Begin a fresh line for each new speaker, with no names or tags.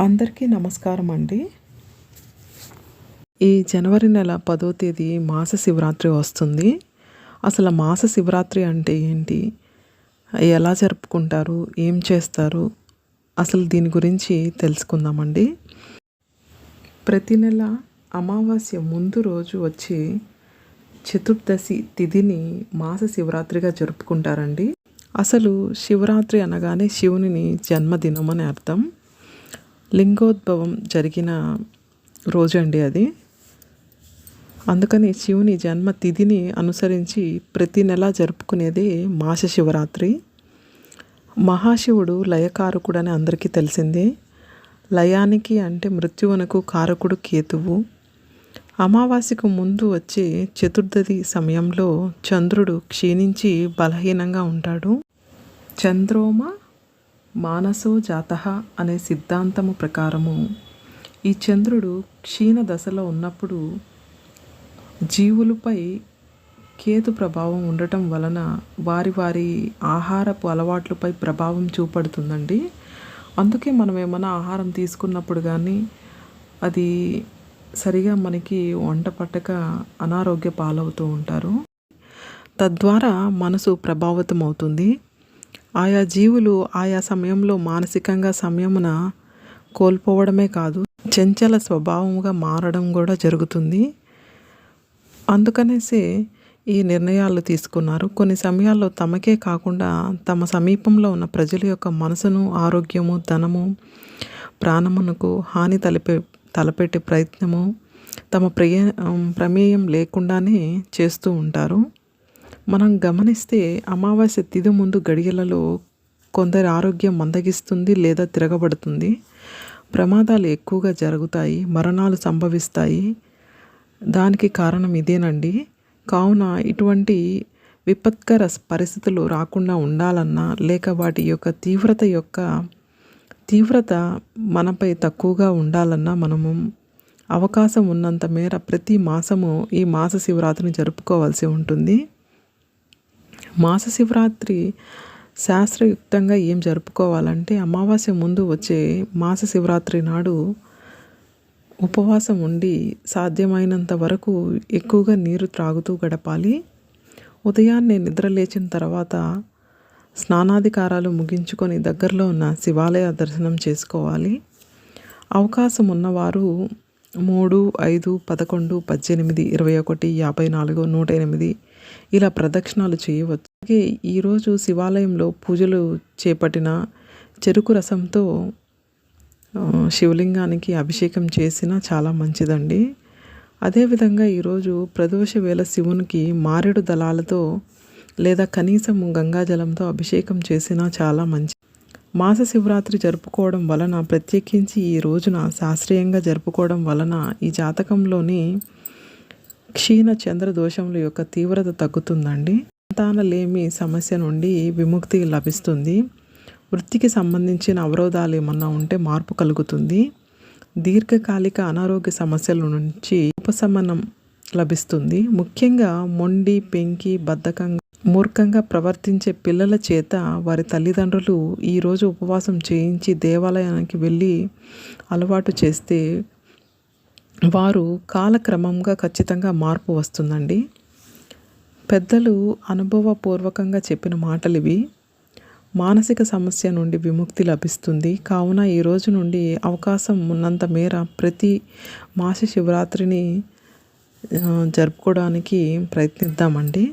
అందరికీ నమస్కారం అండి. ఈ జనవరి నెల పదో తేదీ మాస శివరాత్రి వస్తుంది. అసలు మాస శివరాత్రి అంటే ఏంటి? ఎలా జరుపుకుంటారు? ఏం చేస్తారు? అసలు దీని గురించి తెలుసుకుందామండి. ప్రతి నెల అమావాస్య ముందు రోజు వచ్చి చతుర్దశి తిథిని మాస శివరాత్రిగా జరుపుకుంటారండి. అసలు శివరాత్రి అనగానే శివుని జన్మదినం అని అర్థం. లింగోద్భవం జరిగిన రోజు అండి అది. అందుకని శివుని జన్మ తిథిని అనుసరించి ప్రతి నెల జరుపుకునేది మాస శివరాత్రి మహాశివుడు లయకారకుడు అని అందరికీ తెలిసిందే. లయానికి అంటే మృత్యువునకు కారకుడు కేతువు. అమావాస్యకు ముందు వచ్చే చతుర్థది సమయంలో చంద్రుడు క్షీణించి బలహీనంగా ఉంటాడు. చంద్రోమ మానసో జాత అనే సిద్ధాంతము ప్రకారము. ఈ చంద్రుడు క్షీణ దశలో ఉన్నప్పుడు జీవులపై కేతు ప్రభావం ఉండటం వలన వారి వారి ఆహారపు అలవాట్లపై ప్రభావం చూపడుతుందండి. అందుకే మనం ఏమైనా ఆహారం తీసుకున్నప్పుడు కానీ అది సరిగా మనకి వంట పట్టక అనారోగ్య పాలవుతూ ఉంటారు. తద్వారా మనసు ప్రభావితం అవుతుంది ఆయా జీవులు ఆయా సమయంలో మానసికంగా సమయమున కోల్పోవడమే కాదు చెంచల స్వభావంగా మారడం కూడా జరుగుతుంది. అందుకనేసి ఈ నిర్ణయాలు తీసుకున్నారు. కొన్ని సమయాల్లో తమకే కాకుండా తమ సమీపంలో ఉన్న ప్రజల యొక్క మనసును ఆరోగ్యము ధనము ప్రాణమునకు హాని తలపే తలపెట్టే ప్రయత్నము తమ ప్రియ ప్రమేయం లేకుండానే చేస్తూ ఉంటారు. మనం గమనిస్తే అమావాస్య తిథి ముందు గడియలలో కొందరి ఆరోగ్యం మందగిస్తుంది లేదా తిరగబడుతుంది. ప్రమాదాలు ఎక్కువగా జరుగుతాయి మరణాలు సంభవిస్తాయి. దానికి కారణం ఇదేనండి. కావున ఇటువంటి విపత్కర పరిస్థితులు రాకుండా ఉండాలన్నా లేక వాటి యొక్క తీవ్రత యొక్క తీవ్రత మనపై తక్కువగా ఉండాలన్నా మనము అవకాశం ఉన్నంత మేర ప్రతి మాసము ఈ మాస శివరాత్రిని జరుపుకోవాల్సి ఉంటుంది. మాస శివరాత్రి శాస్త్రయుక్తంగా ఏం జరుపుకోవాలంటే అమావాస్య ముందు వచ్చే మాస శివరాత్రి నాడు ఉపవాసం ఉండి సాధ్యమైనంత వరకు ఎక్కువగా నీరు త్రాగుతూ గడపాలి. ఉదయాన్నే నిద్ర లేచిన తర్వాత స్నానాధికారాలు ముగించుకొని దగ్గరలో ఉన్న శివాలయ దర్శనం చేసుకోవాలి. అవకాశం ఉన్నవారు మూడు ఐదు పదకొండు పద్దెనిమిది ఇరవై ఒకటి యాభై నాలుగు నూట ఎనిమిది ఇలా ప్రదక్షిణాలు చేయవచ్చు. అలాగే ఈరోజు శివాలయంలో పూజలు చేపట్టిన చెరుకు రసంతో శివలింగానికి అభిషేకం చేసినా చాలా మంచిదండి. అదేవిధంగా ఈరోజు ప్రదోష వేళ శివునికి మారేడు దళాలతో లేదా కనీసం గంగాజలంతో అభిషేకం చేసినా చాలా మంచి మాస శివరాత్రి జరుపుకోవడం వలన ప్రత్యేకించి ఈ రోజున శాస్త్రీయంగా జరుపుకోవడం వలన ఈ జాతకంలోని క్షీణ చంద్ర దోషముల యొక్క తీవ్రత తగ్గుతుందండి. సంతానలేమి సమస్య నుండి విముక్తి లభిస్తుంది. వృత్తికి సంబంధించిన అవరోధాలు ఏమన్నా ఉంటే మార్పు కలుగుతుంది. దీర్ఘకాలిక అనారోగ్య సమస్యల నుంచి ఉపశమనం లభిస్తుంది. ముఖ్యంగా మొండి పెంకి బద్ధకంగా మూర్ఖంగా ప్రవర్తించే పిల్లల చేత వారి తల్లిదండ్రులు ఈరోజు ఉపవాసం చేయించి దేవాలయానికి వెళ్ళి అలవాటు చేస్తే వారు కాలక్రమంగా ఖచ్చితంగా మార్పు వస్తుందండి. పెద్దలు అనుభవపూర్వకంగా చెప్పిన మాటలు ఇవి మానసిక సమస్య నుండి విముక్తి లభిస్తుంది. కావున ఈ రోజు నుండి అవకాశం ఉన్నంత మేర ప్రతి మాస శివరాత్రిని జరుపుకోవడానికి ప్రయత్నిద్దామండి.